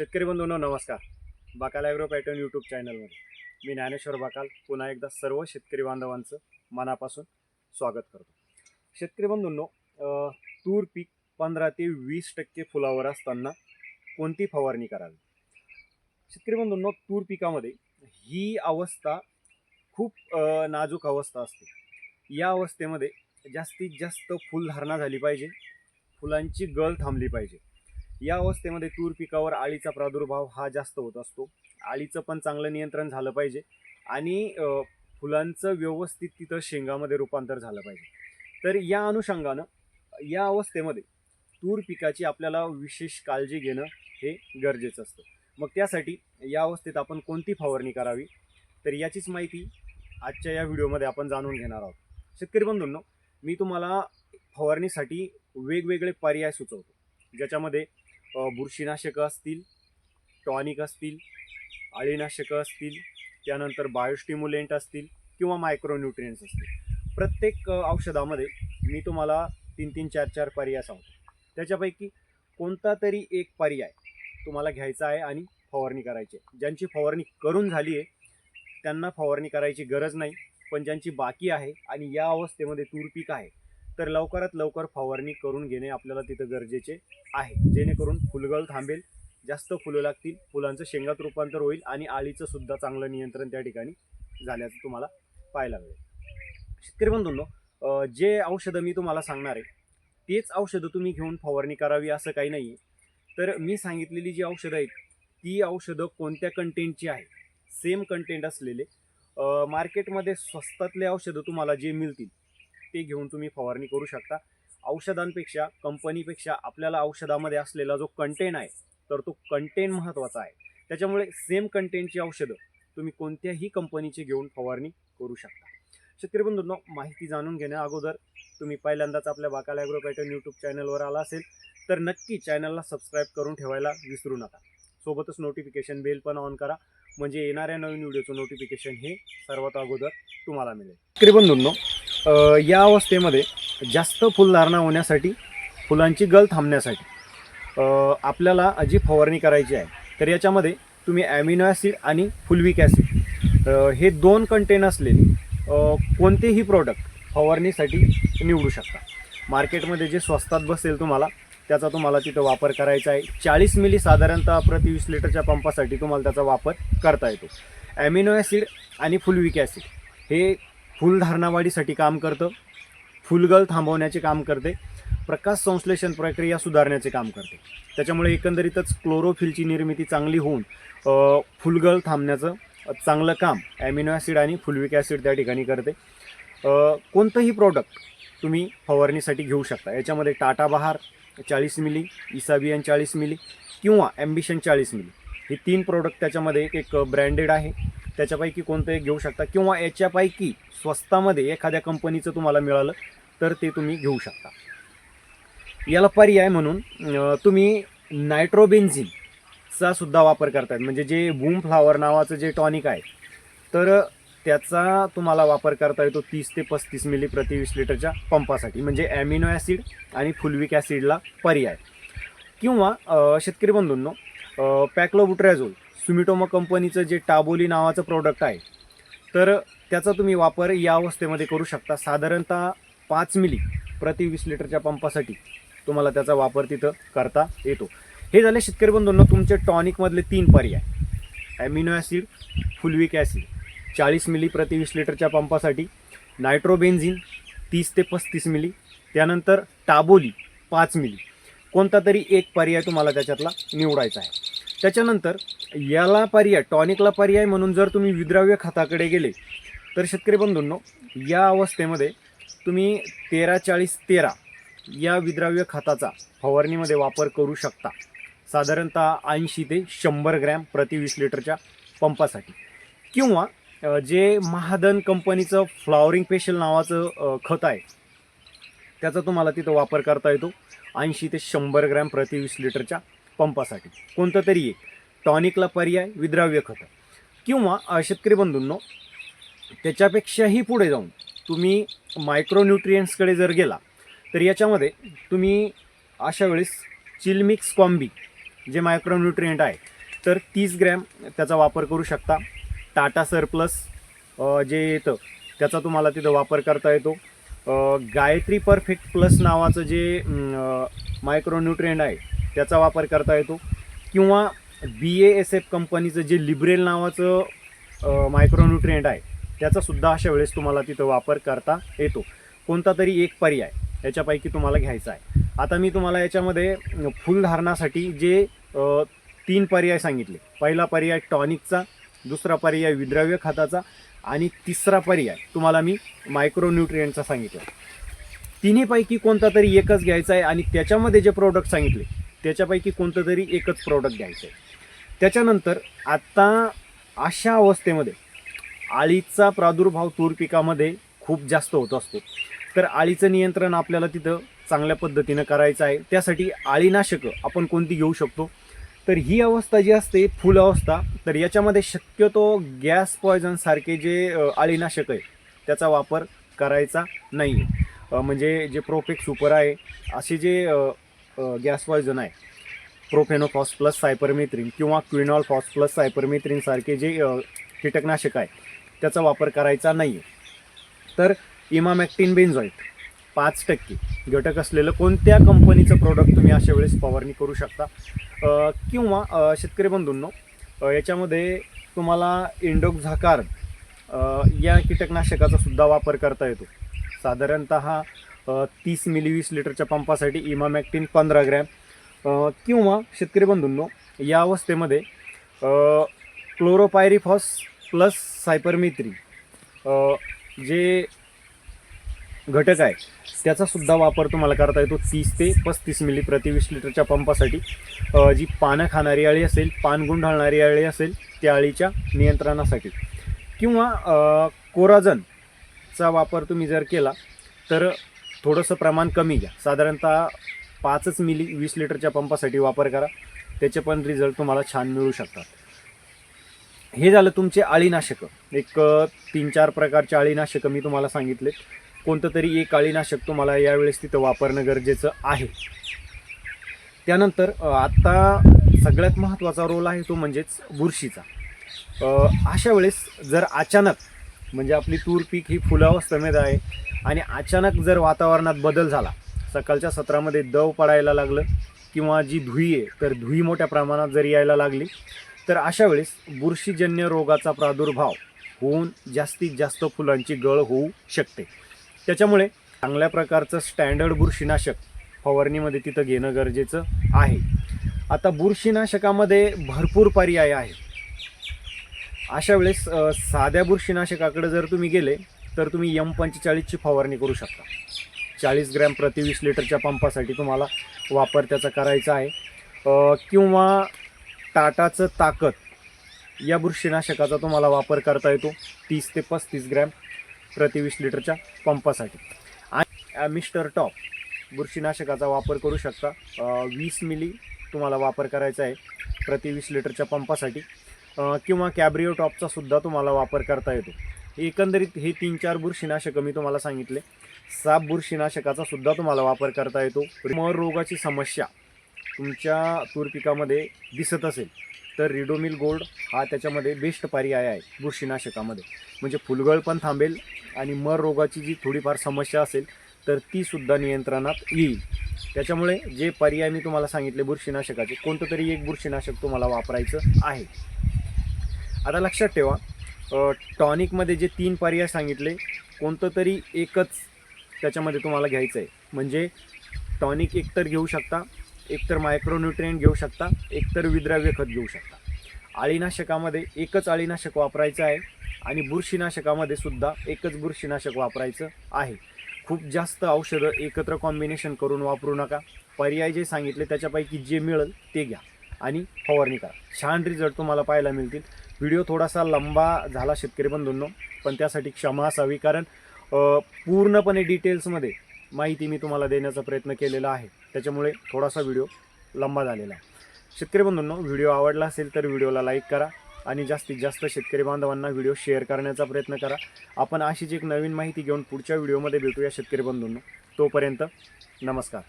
शेतकरी बंधूंनो नमस्कार. बाकाल agro pattern YouTube चॅनलमध्ये मी ज्ञानेश्वर बाकाल पुन्हा एकदा सर्व शेतकरी बांधवांचं मनापासून स्वागत करतो. शेतकरी बंधूंनो तूर पीक पंधरा ते वीस टक्के फुलावर असताना कोणती फवारणी करावी? शेतकरी बंधूंनो तूर पिकामध्ये ही अवस्था खूप नाजूक अवस्था असते. या अवस्थेमध्ये जास्तीत जास्त फुलधारणा झाली पाहिजे फुलांची गळ थांबली पाहिजे. या अवस्थेमध्ये तूर पिकावर आळीचा प्रादुर्भाव हा जास्त होत असतो. आळीचं पण चांगलं नियंत्रण झालं पाहिजे आणि फुलांचं व्यवस्थित तिथं शेंगामध्ये रूपांतर झालं पाहिजे. तर या अनुषंगानं या अवस्थेमध्ये तूर पिकाची आपल्याला विशेष काळजी घेणं हे गरजेचं असतं. मग त्यासाठी या अवस्थेत आपण कोणती फवारणी करावी? तर याचीच माहिती आजच्या या व्हिडिओमध्ये आपण जाणून घेणार आहोत. शेतकरी बंधूंनो मी तुम्हाला फवारणीसाठी वेगवेगळे पर्याय सुचवतो ज्याच्यामध्ये बुरशीनाशकं असतील टॉनिक असतील अळीनाशकं असतील त्यानंतर बायोस्टिम्युलेंट असतील किंवा मायक्रोन्युट्रियन्स असतील. प्रत्येक औषधामध्ये मी तुम्हाला तीन तीन चार चार पर्याय सांगतो. त्याच्यापैकी कोणता तरी एक पर्याय तुम्हाला घ्यायचा आहे आणि फवारणी करायची आहे. ज्यांची फवारणी करून झाली आहे त्यांना फवारणी करायची गरज नाही पण ज्यांची बाकी आहे आणि या अवस्थेमध्ये तूर पीक आहे तर लवकरात लवकर फवारणी करून घेणे आपल्याला तिथं गरजेचे आहे. जेणेकरून फुलगळ थांबेल जास्त फुलं लागतील फुलांचं शेंगात रूपांतर होईल आणि आळीचं सुद्धा चांगलं नियंत्रण त्या ठिकाणी झाल्याचं तुम्हाला पाहायला मिळेल. शेतकरी बंधूंनो जे औषधं मी तुम्हाला सांगणार आहे तेच औषधं तुम्ही घेऊन फवारणी करावी असं काही नाही तर मी सांगितलेली जी औषधं आहेत ती औषधं कोणत्या कंटेंटची आहे सेम कंटेंट असलेले मार्केटमध्ये स्वस्तातले औषधं तुम्हाला जे मिळतील ते घेऊन तुम्ही फवारणी करू शकता. औषधांपेक्षा कंपनीपेक्षा आपल्याला औषधामध्ये असलेला जो कंटेंट आहे तर तो कंटेंट महत्त्वाचा आहे. त्याच्यामुळे सेम कंटेंटची औषधं तुम्ही कोणत्याही कंपनीची घेऊन फवारणी करू शकता. शेतकरी बंधूंनो माहिती जाणून घेण्या अगोदर तुम्ही पहिल्यांदाच आपल्या बाकाला ॲग्रो पॅटर्न यूट्यूब चॅनलवर आला असेल तर नक्की चॅनलला सबस्क्राईब करून ठेवायला विसरू नका. सोबतच नोटिफिकेशन बेल पण ऑन करा म्हणजे येणाऱ्या नवीन व्हिडिओचं नोटिफिकेशन हे सर्वात अगोदर तुम्हाला मिळेल. शेतकरी बंधूंनो या अवस्थेमध्ये जास्त फुलधारणा होण्यासाठी फुलांची गल थांबण्यासाठी आपल्याला जी फवारणी करायची आहे तर याच्यामध्ये तुम्ही ॲमिनो ॲसिड आणि फुलविक ॲसिड हे दोन कंटेन असलेले कोणतेही प्रोडक्ट फवारणीसाठी निवडू शकता. मार्केटमध्ये जे स्वस्तात बसेल तुम्हाला त्याचा तुम्हाला तिथं वापर करायचा आहे. चाळीस मिली साधारणतः प्रति वीस लिटरच्या पंपासाठी तुम्हाला त्याचा वापर करता येतो. ॲमिनो ॲसिड आणि फुलविक ॲसिड हे फुलधारणावाढीसाठी काम करतं फुलगल थांबवण्याचे काम करते प्रकाश संश्लेषण प्रक्रिया सुधारण्याचे काम करते. त्याच्यामुळे एकंदरीतच क्लोरोफिलची निर्मिती चांगली होऊन फुलगळ थांबण्याचं चांगलं काम ॲमिनो ॲसिड आणि फुलविक ॲसिड त्या ठिकाणी करते. कोणतंही प्रॉडक्ट तुम्ही फवारणीसाठी घेऊ शकता. याच्यामध्ये टाटा बहार चाळीस मिली इसाबियन चाळीस मिली किंवा ॲम्बिशन चाळीस मिली. हे तीन प्रोडक्ट त्याच्यामध्ये एक एक ब्रँडेड आहे. त्याच्यापैकी कोणतं एक घेऊ शकता. किंवा याच्यापैकी स्वस्तामध्ये एखाद्या कंपनीचं तुम्हाला मिळालं तर ते तुम्ही घेऊ शकता. याला पर्याय म्हणून तुम्ही नायट्रोबेन्झिनचा सुद्धा वापर करतात. म्हणजे जे बूम फ्लावर नावाचं जे टॉनिक आहे तर त्याचा तुम्हाला वापर करता येतो तीस ते पस्तीस मिली प्रति वीस लिटरच्या पंपासाठी. म्हणजे ॲमिनो ॲसिड आणि फुलविक ॲसिडला पर्याय. किंवा शेतकरी बंधूंनो पॅक्लोबुट्रॅझोल सुमिटोमा कंपनीचं जे टाबोली नावाचं प्रोडक्ट आहे तर त्याचा तुम्ही वापर या अवस्थेमध्ये करू शकता. साधारणतः पाच मिली प्रति वीस लिटरच्या पंपासाठी तुम्हाला त्याचा वापर तिथं करता येतो. हे झाले शेतकरी बंधूंना तुमचे टॉनिकमधले तीन पर्याय. ॲमिनो ॲसिड फुलविक ॲसिड चाळीस मिली प्रति वीस लिटरच्या पंपासाठी नायट्रोबेन्झिन तीस ते पस्तीस मिली त्यानंतर टाबोली पाच मिली. कोणता तरी एक पर्याय तुम्हाला त्याच्यातला निवडायचा आहे. त्याच्यानंतर याला पर्याय टॉनिकला पर्याय म्हणून जर तुम्ही विद्राव्य खताकडे गेले तर शेतकरी बंधूंनो या अवस्थेमध्ये तुम्ही तेरा चाळीस तेरा या विद्राव्य खताचा फवारणीमध्ये वापर करू शकता. साधारणतः ऐंशी ते शंभर ग्रॅम प्रति वीस लिटरच्या पंपासाठी. किंवा जे महादन कंपनीचं फ्लॉवरिंग पेशल नावाचं खत आहे त्याचा तुम्हाला तिथं वापर करता येतो ऐंशी ते शंभर ग्रॅम प्रति वीस लिटरच्या पंपासाठी. कोणतं तरी एक. टॉनिकला पर्याय विद्राव्य खतं. किंवा शेतकरी बंधूंनो त्याच्यापेक्षाही पुढे जाऊन तुम्ही मायक्रोन्युट्रियन्सकडे जर गेला तर याच्यामध्ये तुम्ही अशा वेळेस चिलमिक्स कॉम्बी जे मायक्रोन्युट्रिएंट आहे तर तीस ग्रॅम त्याचा वापर करू शकता. टाटा सरप्लस जे येतं त्याचा तुम्हाला तिथं वापर करता येतो. गायत्री परफेक्ट प्लस नावाचं जे मायक्रोन्युट्रिएंट आहे त्याचा वापर करता येतो. किंवा बी ए एस एफ कंपनीचं जे लिब्रेल नावाचं मायक्रोन्युट्रिएंट आहे त्याचासुद्धा अशा वेळेस तुम्हाला तिथं वापर करता येतो. कोणता तरी एक पर्याय याच्यापैकी तुम्हाला घ्यायचा आहे. आता मी तुम्हाला याच्यामध्ये फुलधारणासाठी जे तीन पर्याय सांगितले. पहिला पर्याय टॉनिकचा दुसरा पर्याय विद्राव्य खताचा आणि तिसरा पर्याय तुम्हाला मी मायक्रोन्युट्रिएंटचा सांगितला. तिन्हीपैकी कोणता तरी एकच घ्यायचा आहे आणि त्याच्यामध्ये जे प्रोडक्ट सांगितले त्याच्यापैकी कोणतं तरी एकच प्रोडक्ट घ्यायचं आहे. त्याच्यानंतर आत्ता अशा अवस्थेमध्ये आळीचा प्रादुर्भाव तूर पिकामध्ये खूप जास्त होत असतो. तर आळीचं नियंत्रण आपल्याला तिथं चांगल्या पद्धतीनं करायचं आहे. त्यासाठी आळीनाशकं आपण कोणती घेऊ शकतो? तर ही अवस्था जी असते फुल अवस्था तर याच्यामध्ये शक्यतो गॅस पॉयझनसारखे जे आळीनाशक आहे त्याचा वापर करायचा नाही आहे म्हणजे जे प्रोफेक्स सुपर आहे असे जे गॅस पॉयझन आहे प्रोफेनोफॉस प्लस सायपरमेथ्रिन किंवा क्विनॉल फॉस प्लस सायपरमेथ्रिनसारखे जे कीटकनाशक आहे त्याचा वापर करायचा नाही आहे तर इमामॅक्टिन बेन्झॉईट पाच टक्के. घटक असलेलं कोणत्या कंपनीचं प्रोडक्ट तुम्ही अशा वेळेस फवारणी करू शकता? किंवा शेतकरी बंधूंनो याच्यामध्ये तुम्हाला इंडोक झाकार या कीटकनाशकाचा सुद्धा वापर करता येतो. साधारणत तीस मिली वीस लिटरच्या पंपासाठी इमामॅक्टिन पंधरा ग्रॅम किंवा शेतकरी बंधूंनो या अवस्थेमध्ये क्लोरोपायरिफॉस प्लस सायपरमित्री जे घटक आहे त्याचासुद्धा वापर तुम्हाला करता येतो तीस ते पस्तीस मिली प्रति वीस लिटरच्या पंपासाठी. जी पानं खाणारी अळी असेल पान गुंढाळणारी अळी असेल त्या अळीच्या नियंत्रणासाठी. किंवा कोराजनचा वापर तुम्ही जर केला तर थोडंसं प्रमाण कमी घ्या. साधारणतः पाचच मिली वीस लिटरच्या पंपासाठी वापर करा. त्याचे पण रिझल्ट तुम्हाला छान मिळू शकतात. हे झालं तुमचे अळीनाशकं. एक तीन चार प्रकारचे अळीनाशकं मी तुम्हाला सांगितले. कोणतं तरी एक अळीनाशक तुम्हाला यावेळेस तिथं वापरणं गरजेचं आहे. त्यानंतर आत्ता सगळ्यात महत्त्वाचा रोल आहे तो म्हणजेच बुरशीचा. अशा वेळेस जर अचानक म्हणजे आपली तूर पीक ही फुलावस्थेमध्ये आहे आणि अचानक जर वातावरणात बदल झाला सकाळच्या सत्रामध्ये दव पडायला लागलं किंवा जी धुई आहे तर धुई मोठ्या प्रमाणात जर यायला लागली तर अशा वेळेस बुरशीजन्य रोगाचा प्रादुर्भाव होऊन जास्तीत जास्त फुलांची गळ होऊ शकते. त्याच्यामुळे चांगल्या प्रकारचं स्टँडर्ड बुरशीनाशक फवारणीमध्ये तिथं घेणं गरजेचं आहे. आता बुरशीनाशकामध्ये भरपूर पर्याय आहे अशा वेळेस साध्या बुरशीनाशकाकडे जर तुम्ही गेले तर तुम्ही यम पंचेचाळीसची फवारणी करू शकता. चाळीस ग्रॅम प्रति वीस लिटरच्या पंपासाठी तुम्हाला वापर त्याचा करायचा आहे. किंवा टाटाचं ताकद या बुरशीनाशकाचा तुम्हाला वापर करता येतो. तीस ते पस्तीस ग्रॅम प्रति वीस लिटरच्या पंपासाठी. आणि मिस्टर टॉप बुरशीनाशकाचा वापर करू शकता. वीस मिली तुम्हाला वापर करायचा आहे प्रति वीस लिटरच्या पंपासाठी. किंवा कॅब्रिओ टॉपचा सुद्धा तुम्हाला वापर करता येतो. एकंदरीत हे तीन चार बुरशीनाशकं मी तुम्हाला सांगितले. साप बुरशीनाशकाचा सुद्धा तुम्हाला वापर करता येतो. मर रोगाची समस्या तुमच्या तूर पिकामध्ये दिसत असेल तर रिडोमिल गोल्ड हा त्याच्यामध्ये बेस्ट पर्याय आहे बुरशीनाशकामध्ये. म्हणजे फुलगळ पण थांबेल आणि मर रोगाची जी थोडीफार समस्या असेल तर ती सुद्धा नियंत्रणात येईल. त्याच्यामुळे जे पर्याय मी तुम्हाला सांगितले बुरशीनाशकाचे कोणतं तरी एक बुरशीनाशक तुम्हाला वापरायचं आहे. आता लक्षात ठेवा टॉनिकमध्ये जे तीन पर्याय सांगितले कोणतं तरी एकच त्याच्यामध्ये तुम्हाला घ्यायचं आहे म्हणजे टॉनिक एकतर घेऊ शकता एकतर मायक्रोन्युट्रियंट घेऊ शकता एकतर विद्राव्य खत घेऊ शकता. अळीनाशकामध्ये एकच अळीनाशक वापरायचं आहे आणि बुरशीनाशकामध्ये सुद्धा एकच बुरशीनाशक वापरायचं आहे. खूप जास्त औषधं एकत्र कॉम्बिनेशन करून वापरू नका. पर्याय जे सांगितले त्याच्यापैकी जे मिळेल ते घ्या आणि फवारणी करा. छान रिझल्ट तुम्हाला पाहायला मिळतील. व्हिडिओ थोडासा लंबा झाला शेतकरी बंधूंनो पण त्यासाठी क्षमा असावी कारण पूर्णपणे डिटेल्समध्ये माहिती मी तुम्हाला देण्याचा प्रयत्न केलेला आहे. त्याच्यामुळे थोडासा व्हिडिओ लंबा झालेला आहे. शेतकरी बंधूंनो व्हिडिओ आवडला असेल तर व्हिडिओला लाईक करा आणि जास्तीत जास्त शेतकरी बांधवांना व्हिडिओ शेअर करण्याचा प्रयत्न करा. आपण अशीच एक नवीन माहिती घेऊन पुढच्या व्हिडिओमध्ये भेटूया शेतकरी बंधूंनो. तोपर्यंत नमस्कार.